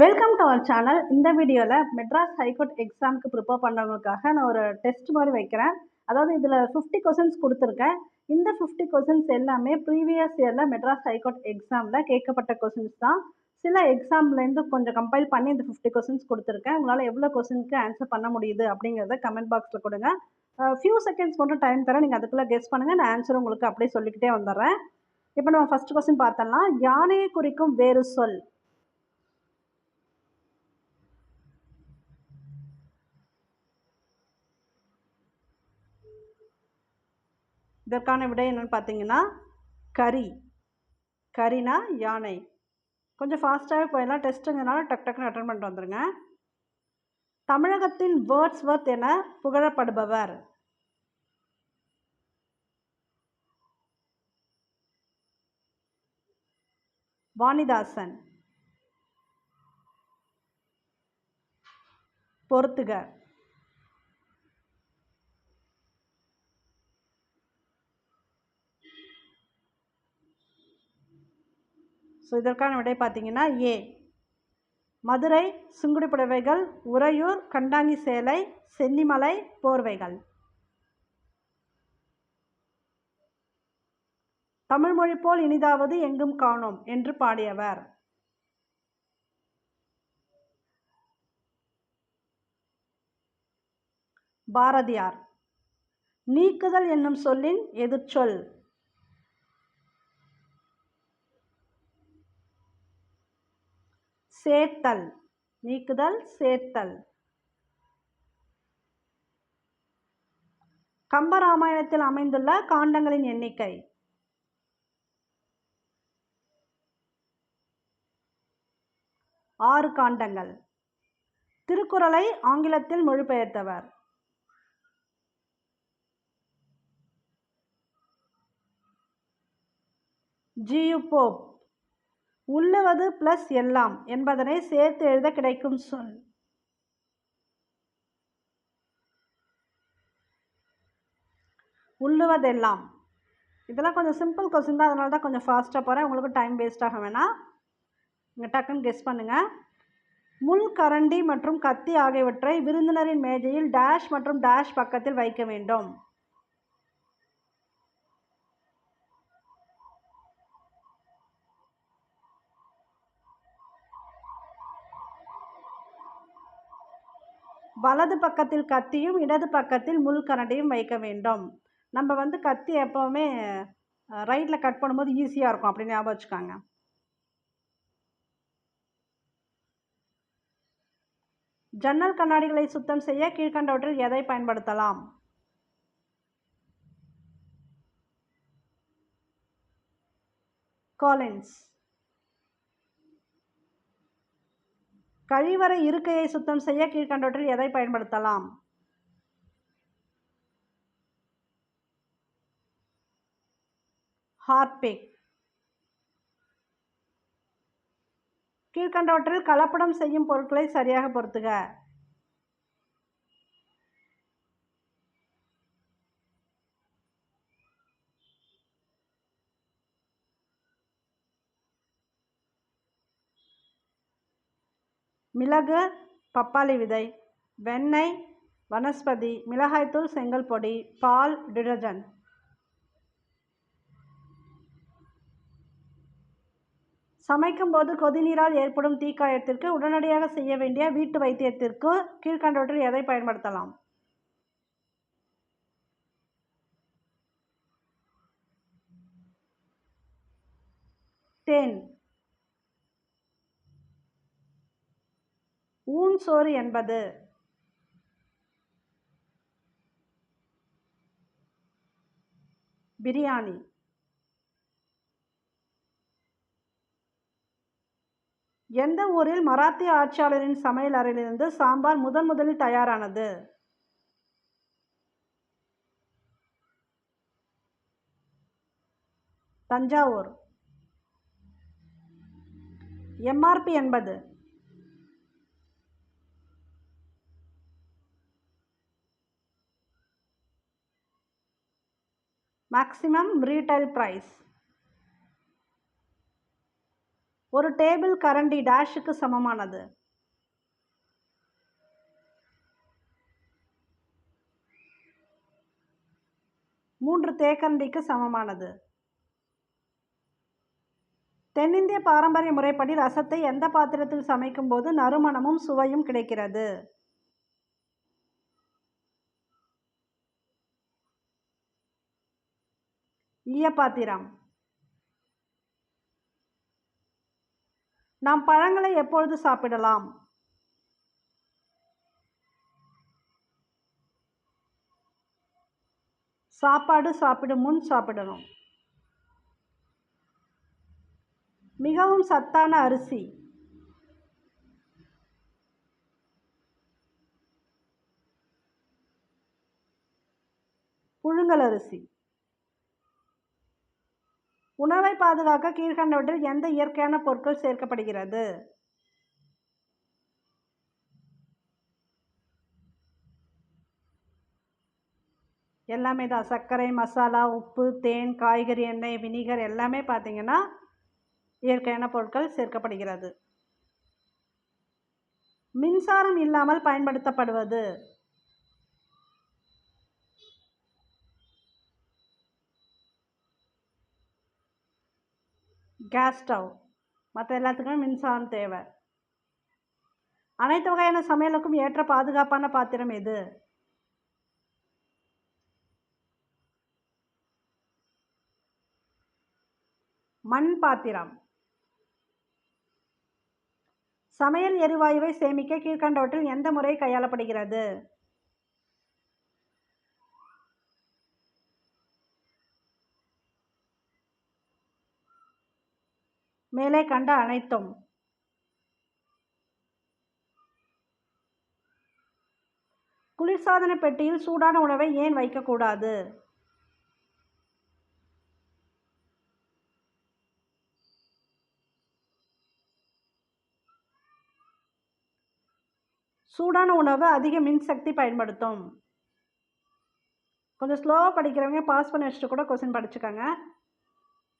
Welcome to our channel இந்த வீடியோவில் Madras high court எக்ஸாமுக்கு ப்ரிப்பேர் பண்ணுறவங்களுக்காக நான் ஒரு டெஸ்ட் மாதிரி வைக்கிறேன். அதாவது இதில் ஃபிஃப்டி கொஷின்ஸ் கொடுத்துருக்கேன். இந்த ஃபிஃப்டி கொஷின்ஸ் எல்லாமே ப்ரீவியஸ் இயரில் மெட்ராஸ் ஹைகோர்ட் எக்ஸாமில் கேட்கப்பட்ட கொஷின்ஸ் தான். சில எக்ஸாம்லேருந்து கொஞ்சம் கம்பைல் பண்ணி இந்த ஃபிஃப்டி கொஷின்ஸ் கொடுத்துருக்கேன். உங்களால் எவ்வளோ கொஷினுக்கு ஆன்சர் பண்ண முடியுது அப்படிங்கிறத கமெண்ட் பாக்ஸில் கொடுங்க. ஃபியூ செகண்ட்ஸ் மட்டும் டைம் தரேன். நீங்கள் அதுக்குள்ளே கெஸ் பண்ணுங்கள் நான் ஆன்சர் உங்களுக்கு அப்படியே சொல்லிக்கிட்டே வந்துடுறேன். இப்போ நம்ம ஃபஸ்ட் கொஸ்டின் பார்த்தோம்னா யானையை குறிக்கும் வேறு சொல். இதற்கான விடை என்னென்னு பார்த்தீங்கன்னா கரி கரினா யானை. கொஞ்சம் ஃபாஸ்ட்டாகவே போயிடலாம். டெஸ்ட்டுங்கிறனால டக் டக்குன்னு அட்டன் பண்ணிட்டு வந்துடுங்க தமிழகத்தின் வேர்ட்ஸ் வர்த் என புகழப்படுபவர். வாணிதாசன். பொறுத்துக. ஸோ இதற்கான விடை பார்த்தீங்கன்னா ஏ மதுரை சுங்குடி புடவைகள் உறையூர் கண்டாங்கி சேலை சென்னிமலை போர்வைகள். தமிழ்மொழி போல் இனிதாவது எங்கும் காணோம் என்று பாடியவர். பாரதியார். நீக்குதல் என்னும் சொல்லின் எதிர்ச்சொல். சேர்த்தல் நீக்குதல் சேர்த்தல் கம்பராமாயணத்தில் அமைந்துள்ள காண்டங்களின் எண்ணிக்கை. ஆறு காண்டங்கள். திருக்குறளை ஆங்கிலத்தில் மொழிபெயர்த்தவர். G U Pope. உள்ளுவது பிளஸ் எல்லாம் என்பதனை சேர்த்து எழுத கிடைக்கும் சொல். உள்ளுவதெல்லாம். இதெல்லாம் கொஞ்சம் சிம்பிள் கொஸ்டின் தான் அதனால தான் கொஞ்சம் ஃபாஸ்ட்டாக போகிறேன் உங்களுக்கு டைம் வேஸ்ட் ஆக வேணாம். நீங்கள் டக்குன்னு கெஸ் பண்ணுங்கள் முள் கரண்டி மற்றும் கத்தி ஆகியவற்றை விருந்தினரின் மேஜையில் டேஷ் மற்றும் டேஷ் பக்கத்தில் வைக்க வேண்டும். வலது பக்கத்தில் கத்தியும் இடது பக்கத்தில் முள் கரண்டியும் வைக்க வேண்டும். நம்ம வந்து கத்தி எப்போவுமே ரைட்டில் கட் பண்ணும்போது ஈஸியாக இருக்கும். அப்படின்னு ஞாபகம் வச்சுக்காங்க. ஜன்னல் கண்ணாடிகளை சுத்தம் செய்ய கீழ்கண்டவற்றில் எதை பயன்படுத்தலாம்? காலின்ஸ் கழிவறை இருக்கையை சுத்தம் செய்ய கீழ்கண்டவற்றில் எதை பயன்படுத்தலாம்? ஹார்பிக் கீழ்கண்டவற்றில் கலப்படம் செய்யும் பொருட்களை சரியாக பொருத்துக. மிளகு பப்பாளி விதை வெண்ணெய் வனஸ்பதி மிளகாய்த்தூள் செங்கல் பொடி பால் டிடர்ஜென்ட். சமைக்கும்போது கொதிநீரால் ஏற்படும் தீக்காயத்திற்கு உடனடியாக செய்ய வேண்டிய வீட்டு வைத்தியத்திற்கு கீழ்கண்டவற்றில் எதை பயன்படுத்தலாம்? தேன். ஊன் சோறு என்பது. பிரியாணி. எந்த ஊரில் மராத்திய ஆட்சியாளரின் சமையல் அறையிலிருந்து சாம்பார் முதன் முதலில் தயாரானது? தஞ்சாவூர். எம்ஆர்பி என்பது. மேக்சிமம் ரீட்டைல் ப்ரைஸ் ஒரு டேபிள் கரண்டி டேஷுக்கு சமமானது. மூன்று தேக்கரண்டிக்கு சமமானது. தென்னிந்திய பாரம்பரிய முறைப்படி ரசத்தை எந்த பாத்திரத்தில் சமைக்கும் போது நறுமணமும் சுவையும் கிடைக்கிறது? ஈயப்பாத்திரம் நாம் பழங்களை எப்பொழுது சாப்பிடலாம்? சாப்பாடு சாப்பிடும் முன் சாப்பிடணும். மிகவும் சத்தான அரிசி. புழுங்கல் அரிசி. உணவை பாதுகாக்க கீழ்கண்டவற்றில் எந்த இயற்கையான பொருட்கள் சேர்க்கப்படுகிறது? எல்லாமே தான். சர்க்கரை மசாலா உப்பு தேன் காய்கறி எண்ணெய் வினிகர் எல்லாமே பார்த்தீங்கன்னா இயற்கையான பொருட்கள் சேர்க்கப்படுகிறது. மின்சாரம் இல்லாமல் பயன்படுத்தப்படுவது. கேஸ் ஸ்டவ் மற்ற எல்லாத்துக்குமே மின்சாரம் தேவை. அனைத்து வகையான சமையலுக்கும் ஏற்ற பாதுகாப்பான பாத்திரம் எது? மண் பாத்திரம். சமையல் எரிவாயுவை சேமிக்க கீழ்கண்டவற்றில் எந்த முறை கையாளப்படுகிறது? மேலே கண்ட அனைத்தும். குளிர்சாதன பெட்டியில் சூடான உணவை ஏன் வைக்கக்கூடாது? சூடான உணவு அதிக மின்சக்தி பயன்படுத்தும். கொஞ்சம் ஸ்லோவாக படிக்கிறவங்க பாஸ் பண்ணி வச்சுட்டு கூட கொஸ்டின் படிச்சுக்கோங்க.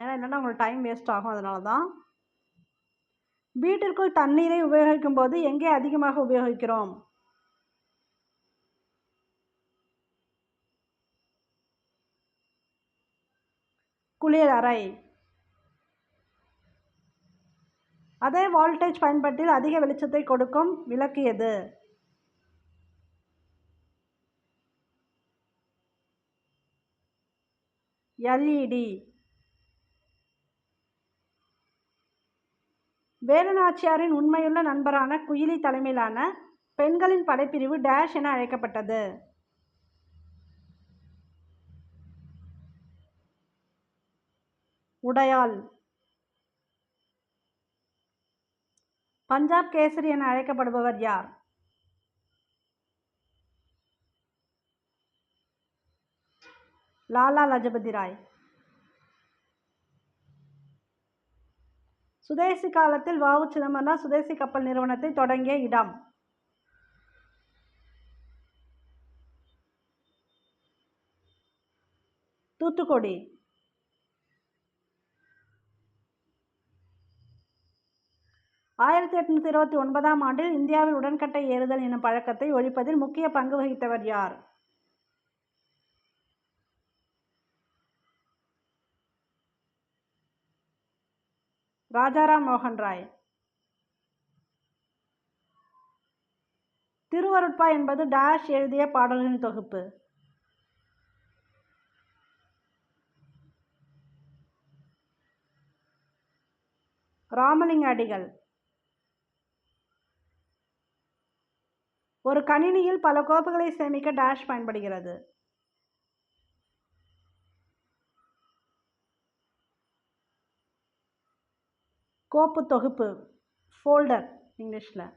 ஏன்னா என்னென்னா உங்களுக்கு டைம் வேஸ்ட் ஆகும். அதனால தான் வீட்டிற்குள் தண்ணீரை உபயோகிக்கும் போது எங்கே அதிகமாக உபயோகிக்கிறோம்? குளியல் அறை. அதே வோல்டேஜ் பயன்பாட்டில் அதிக வெளிச்சத்தை கொடுக்கும் விளக்கு எது? எல்இடி. வேலுநாச்சியாரின் உண்மையுள்ள நண்பரான குயிலி தலைமையிலான பெண்களின் படைப்பிரிவு டேஷ் என அழைக்கப்பட்டது. உடையாள். பஞ்சாப் கேசரி என அழைக்கப்படுபவர் யார்? லாலா லஜபதி ராய். சுதேசி காலத்தில் வாவு சிதம்பரம் சுதேசி கப்பல் நிறுவனத்தை தொடங்கிய இடம். தூத்துக்குடி. ஆயிரத்தி எட்நூற்றி இருபத்தி ஒன்பதாம் ஆண்டில் இந்தியாவில் உடன்கட்டை ஏறுதல் எனும் பழக்கத்தை ஒழிப்பதில் முக்கிய பங்கு வகித்தவர் யார்? ராஜாராம் மோகன் ராய். திருவருட்பா என்பது டாஷ் எழுதிய பாடல்களின் தொகுப்பு. ராமலிங்க அடிகள். ஒரு கணினியில் பல கோப்புகளை சேமிக்க டாஷ் பயன்படுகிறது. கோப்பு தொகுப்பு ஃபோல்டர் இங்கிலீஷில்.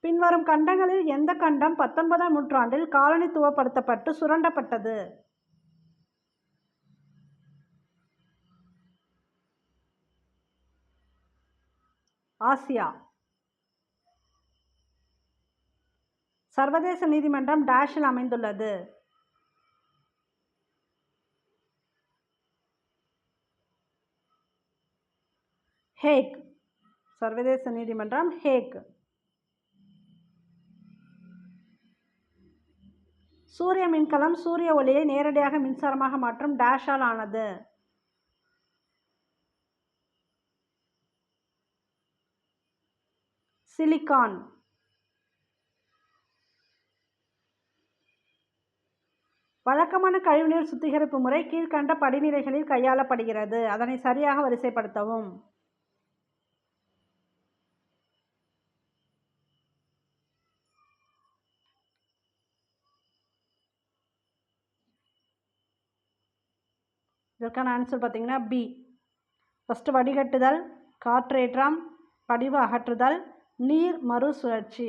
பின்வரும் கண்டங்களில் எந்த கண்டம் பத்தொன்பதாம் நூற்றாண்டில் காலனித்துவப்படுத்தப்பட்டு சுரண்டப்பட்டது? ஆசியா. சர்வதேச நீதிமன்றம் டேஷில் அமைந்துள்ளது. ஹேக். சர்வதேச நீதிமன்றம் ஹேக். சூரிய மின்கலம் சூரிய ஒளியை நேரடியாக மின்சாரமாக மாற்றும் டேஷால் ஆனது. சிலிக்கான். வழக்கமான கழிவுநீர் சுத்திகரிப்பு முறை கீழ்கண்ட படிநிலைகளில் கையாளப்படுகிறது. அதனை சரியாக வரிசைப்படுத்தவும். இதற்கான ஆன்சர் பார்த்தீங்கன்னா பி ஃபஸ்ட்டு வடிகட்டுதல் காற்றேற்றம் படிவு அகற்றுதல் நீர் மறுசுழற்சி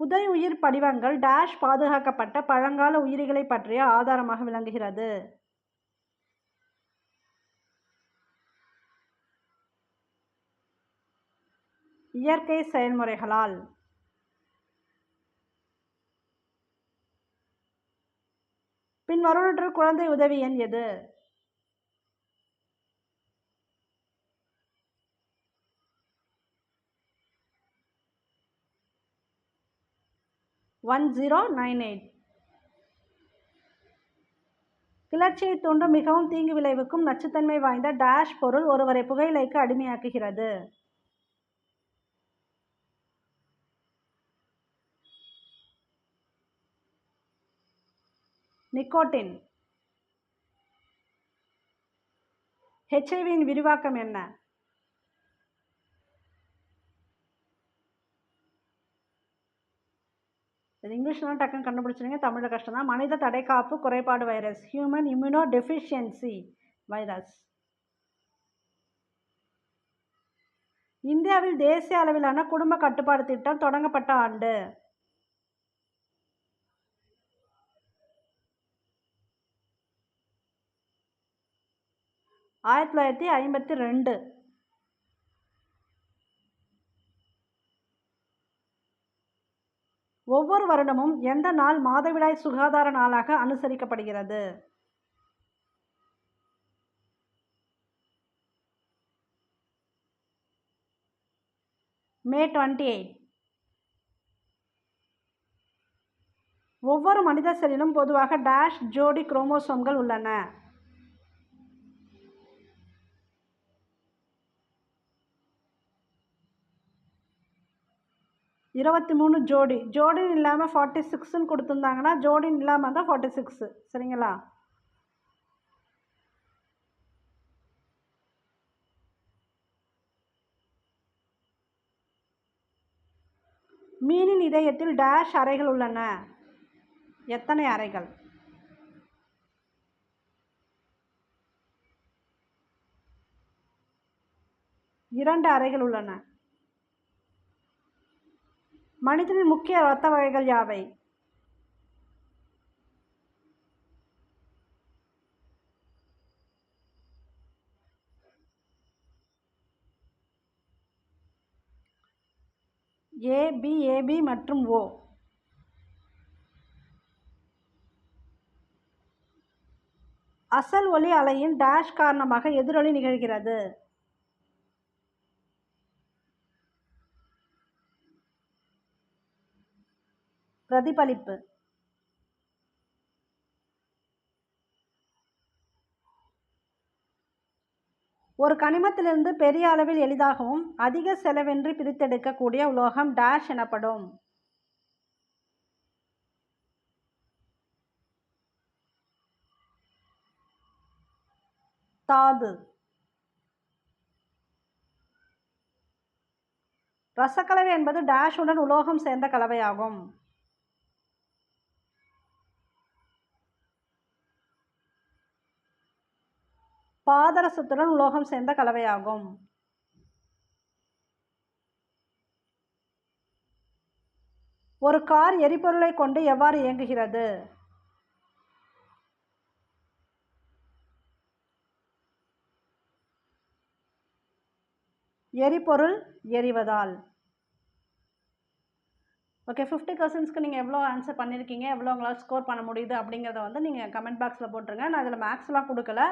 புதை உயிர் படிவங்கள் டேஷ் பாதுகாக்கப்பட்ட பழங்கால உயிரிகளை பற்றிய ஆதாரமாக விளங்குகிறது. இயற்கை செயல்முறைகளால். பின் வருடற்ற குழந்தை உதவி எண் எது? One zero nine eight. கிளர்ச்சியை தூண்டும் மிகவும் தீங்கு விளைவுக்கும் நச்சுத்தன்மை வாய்ந்த டேஷ் பொருள் ஒருவரை புகையிலைக்கு அடிமையாக்குகிறது. நிக்கோட்டின். ஹெச்ஐவியின் விரிவாக்கம் என்ன? இது இங்கிலீஷ்லாம் டக்குன்னு கண்டுபிடிச்சிருங்க. தமிழில் கஷ்டம் தான் மனித தடைக்காப்பு குறைபாடு virus. Human immunodeficiency virus இந்தியாவில் தேசிய அளவிலான குடும்ப கட்டுப்பாடு திட்டம் தொடங்கப்பட்ட ஆண்டு. ஆயிரத்தி தொள்ளாயிரத்தி ஐம்பத்தி ரெண்டு. ஒவ்வொரு வருடமும் எந்த நாள் மாதவிடாய் சுகாதார நாளாக அனுசரிக்கப்படுகிறது? May twenty eight. ஒவ்வொரு மனித செல்லிலும் பொதுவாக டேஷ் ஜோடி குரோமோசோம்கள் உள்ளன. இருபத்தி மூணு ஜோடி. ஜோடின் இல்லாமல் ஃபார்ட்டி சிக்ஸ்ன்னு கொடுத்துருந்தாங்கன்னா ஜோடின் இல்லாமல் தான் ஃபார்ட்டி சிக்ஸு சரிங்களா? மீனின் இதயத்தில் டேஷ் அறைகள் உள்ளன. எத்தனை அறைகள்? இரண்டு அறைகள் உள்ளன. மனிதனின் முக்கிய இரத்த வகைகள் யாவை? ஏ பி ஏபி மற்றும் ஓ அசல் ஒளி அலையின் டேஷ் காரணமாக எதிரொலி நிகழ்கிறது. பிரதிபலிப்பு. ஒரு கனிமத்திலிருந்து பெரிய அளவில் எளிதாகவும் அதிக செலவின்றி பிரித்தெடுக்கக்கூடிய உலோகம் டேஷ் எனப்படும். தாது. ரசக்கலவை என்பது டேஷுடன் உலோகம் சேர்ந்த கலவையாகும். பாதரசத்துடன் உலோகம் சேர்ந்த கலவையாகும். ஒரு கார் எரிபொருளை கொண்டு எவ்வாறு இயங்குகிறது? எரிபொருள் எரிவதால். ஓகே ஃபிஃப்டி கொஸ்டின்ஸ்க்கு நீங்கள் எவ்வளோ ஆன்சர் பண்ணியிருக்கீங்க எவ்வளோ உங்களால் ஸ்கோர் பண்ண முடியுது அப்படிங்கிறத வந்து நீங்கள் கமெண்ட் பாக்ஸில் போட்டுருங்க. நான் இதில் மேக்ஸ்லாம் கொடுக்கல.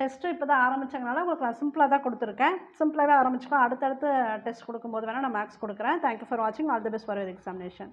டெஸ்ட்டு இப்போ தான் ஆரம்பித்தங்கனால உங்களுக்கு நான் சிம்பிளாக தான் கொடுத்துருக்கேன். சிம்பிளாகவே ஆரம்பிச்சுக்கலாம். அடுத்தடுத்து டெஸ்ட் கொடுக்கும்போது வேணால் நான் மேக்ஸ் கொடுக்குறேன். தேங்க்யூ ஃபார் வாட்சிங் all the best for examination